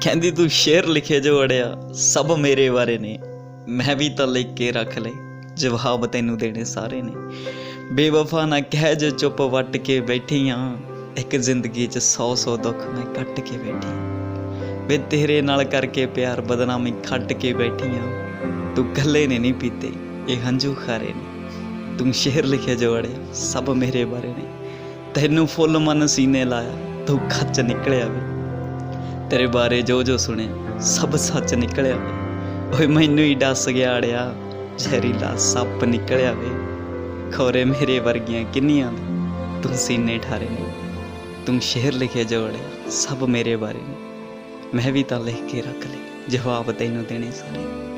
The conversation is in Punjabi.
ਕਹਿੰਦੀ, ਤੂੰ ਸ਼ੇਰ ਲਿਖੇ ਜੋ ਅੜਿਆ, ਸਭ ਮੇਰੇ ਬਾਰੇ ਨੇ। ਮੈਂ ਵੀ ਤਾਂ ਲਿਖ ਕੇ ਰੱਖ ਲਏ, ਜਵਾਬ ਤੈਨੂੰ ਦੇਣੇ ਸਾਰੇ ਨੇ। ਬੇਵਫਾ ਨਾ ਕਹਿ ਜੋ ਚੁੱਪ ਵੱਟ ਕੇ ਬੈਠੀ ਆਂ ਇੱਕ ਜ਼ਿੰਦਗੀ 'ਚ ਸੌ ਸੌ ਦੁੱਖ ਮੈਂ ਕੱਟ ਕੇ ਬੈਠੀ। ਆਂ। ਵੇ ਤੇਰੇ ਨਾਲ ਕਰਕੇ ਪਿਆਰ ਬਦਨਾਮੀ ਖੱਟ ਕੇ ਬੈਠੀ ਆਂ ਤੂੰ ਗੱਲੇ ਨੇ ਨਹੀਂ ਪੀਤੇ, ਇਹ ਹੰਝੂ ਖਾਰੇ ਨੇ। ਤੂੰ ਸ਼ੇਰ ਲਿਖੇ ਜੋ ਅੜਿਆ, ਸਭ ਮੇਰੇ ਬਾਰੇ ਨੇ। ਤੈਨੂੰ ਫੁੱਲ ਮਨ ਸੀਨੇ ਲਾਇਆ, ਤੂੰ ਖੱਚ ਨਿਕਲਿਆ ਵੇ। ਤੇਰੇ ਬਾਰੇ ਜੋ ਜੋ ਸੁਣਿਆ, ਸਭ ਸੱਚ ਨਿਕਲਿਆ ਵੇ। ਓਏ ਮੈਨੂੰ ਹੀ ਡਸ ਗਿਆ ਅੜਿਆ, ਜ਼ਹਿਰੀਲਾ ਸੱਪ ਨਿਕਲਿਆ ਵੇ। ਖੋਰੇ ਮੇਰੇ ਵਰਗੀਆਂ ਕਿੰਨੀਆਂ ਤੂੰ ਸੀਨੇ ਠਾਰੇ ਨੇ। ਤੂੰ ਸ਼ੇਰ ਲਿਖੇ ਜੋੜਿਆ ਸਭ ਮੇਰੇ ਬਾਰੇ ਨੇ। ਮੈਂ ਵੀ ਤਾਂ ਲਿਖ ਕੇ ਰੱਖ ਲਏ, ਜਵਾਬ ਤੈਨੂੰ ਦੇਣੇ ਸਾਰੇ।